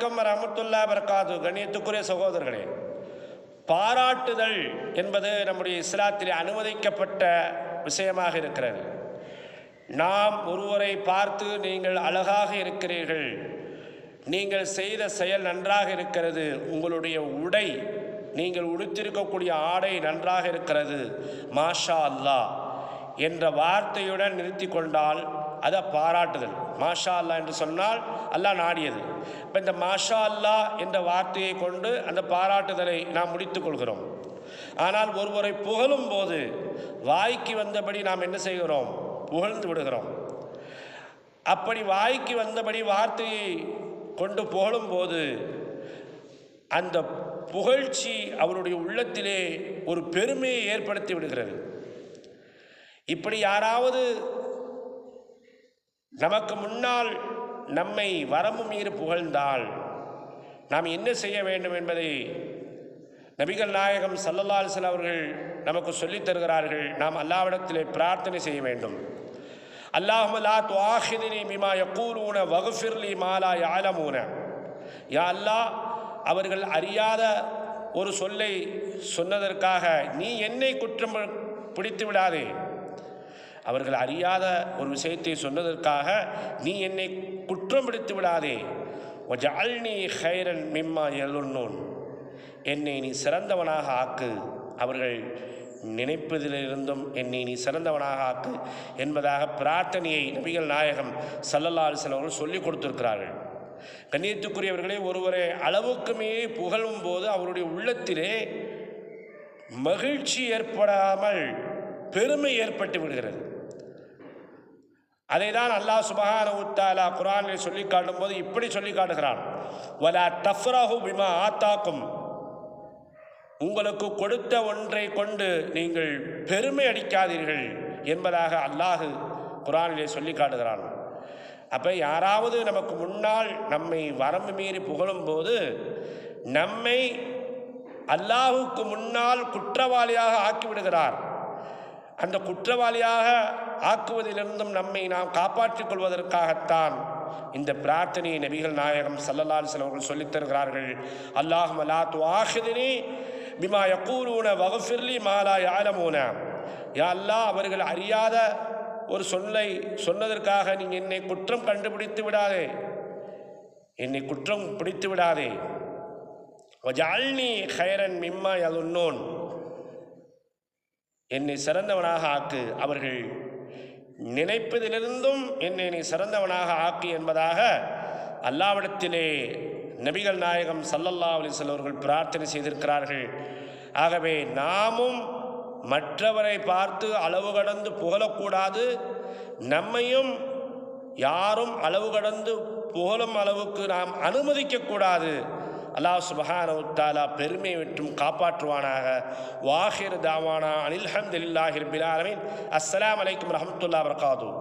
அலைக்கும் ரஹமத்துல்லா பரகாது கண்ணியத்துக்குரிய சகோதரர்களே பாராட்டுதல் என்பது நம்முடைய இஸ்லாத்திலே அனுமதிக்கப்பட்ட விஷயமாக இருக்கிறது. நாம் ஒருவரை பார்த்து நீங்கள் அழகாக இருக்கிறீர்கள் நீங்கள் செய்த செயல் நன்றாக இருக்கிறது உங்களுடைய உடை நீங்கள் உடுத்திருக்கக்கூடிய ஆடை நன்றாக இருக்கிறது. மாஷா அல்லாஹ். என்ற வார்த்தையுடன் நிறுத்தி கொண்டால் அதை பாராட்டுதல். மாஷா அல்லா என்று சொன்னால் அல்லாஹ் நாடியது. இப்போ இந்த மாஷா அல்லா என்ற வார்த்தையை கொண்டு அந்த பாராட்டுதலை நாம் முடித்து கொள்கிறோம். ஆனால் ஒருவரை புகழும் போது வாய்க்கு வந்தபடி நாம் என்ன செய்கிறோம்? புகழ்ந்து விடுகிறோம். அப்படி வாய்க்கு வந்தபடி வார்த்தையை கொண்டு புகழும்போது அந்த புகழ்ச்சி அவருடைய உள்ளத்திலே ஒரு பெருமையை ஏற்படுத்தி விடுகிறது. இப்படி யாராவது நமக்கு முன்னால் நம்மை வரம்பு மீறி புகழ்ந்தால் நாம் என்ன செய்ய வேண்டும் என்பதை நபிகள் நாயகம் சல்லல்லா அலிஸ்லாம் அவர்கள் நமக்கு சொல்லித் தருகிறார்கள். நாம் அல்லாவிடத்திலே பிரார்த்தனை செய்ய வேண்டும். அல்லாஹும லா துவாஹிதினி மிமா யக்கூலூன வகுஃபிர்லி மாலா யாலமூன யா அல்லாஹ் அவர்கள் அறியாத ஒரு சொல்லை சொன்னதற்காக நீ என்னை குற்றம் பிடித்து விடாதே. அவர்கள் அறியாத ஒரு விஷயத்தை சொன்னதற்காக நீ என்னை குற்றம் பிடித்து விடாதே. ஜால்னி ஹைரன் மிம்மா எழுநூன் என்னை நீ சிறந்தவனாக ஆக்கு. அவர்கள் நினைப்பதிலிருந்தும் என்னை நீ சிறந்தவனாக ஆக்கு என்பதாக பிரார்த்தனையை நபிகள் நாயகம் சல்லல்லா அலிஸ்லாம் அவர்கள் சொல்லிக் கொடுத்திருக்கிறார்கள். கண்ணியத்துக்குரியவர்களே ஒருவரை அளவுக்கு மீறி புகழும் போது அவருடைய உள்ளத்திலே மகிழ்ச்சி ஏற்படாமல் பெருமை ஏற்பட்டு விடுகிறது. அதை தான் அல்லாஹ் சுபஹான உத்தாலா குரானில் சொல்லி காட்டும்போது இப்படி சொல்லி காட்டுகிறான். வலா தஃப்ரஹு பிமா ஆத்தாக்கும். உங்களுக்கு கொடுத்த ஒன்றை கொண்டு நீங்கள் பெருமை அடிக்காதீர்கள் என்பதாக அல்லாஹு குரானிலே சொல்லி காட்டுகிறான். அப்போ யாராவது நமக்கு முன்னால் நம்மை வரம்பு மீறி புகழும்போது நம்மை அல்லாஹுக்கு முன்னால் குற்றவாளியாக ஆக்கிவிடுகிறார் அந்த குற்றவாளியாக ஆக்குவதிலிருந்தும் நம்மை நாம் காப்பாற்றிக் கொள்வதற்காகத்தான் இந்த பிரார்த்தனையை நபிகள் நாயகம் சல்லல்லால் சிலவர்கள் சொல்லித்தருகிறார்கள் அல்லாஹ் மலா துவாஹிதினி பிமா யக்கூரூன வகுஃபிர்லி மாலா யாலமூன யா அல்லாஹ் அவர்கள் அறியாத ஒரு சொல்லை சொன்னதற்காக நீ என்னை குற்றம் கண்டுபிடித்து விடாதே. என்னை குற்றம் பிடித்து விடாதே. வஜால்னி ஹைரன் மிம்மா யதுன்னோன். என்னை சிறந்தவனாக ஆக்கு. அவர்கள் நினைப்பதிலிருந்தும் என்னை நீ சிறந்தவனாக ஆக்கு என்பதாக அல்லாவிடத்திலே நபிகள் நாயகம் சல்லல்லா அலிசல் அவர்கள் பிரார்த்தனை செய்திருக்கிறார்கள். ஆகவே நாமும் மற்றவரை பார்த்து அளவு கடந்து புகழக்கூடாது. நம்மையும் யாரும் அளவு கடந்து புகழும் அளவுக்கு நாம் அனுமதிக்கக்கூடாது. அல்லாஹ் சுபஹானஹு தஆலா பெருமை விட்டும் காப்பாற்றுவானாக வாஹிர் தாவானா அனில் ஹம்துலில்லாஹி ரபில் ஆலமீன் அஸ்ஸலாமு அலைக்கும் ரஹ்மத்துல்லாஹி வபரகாத்துஹு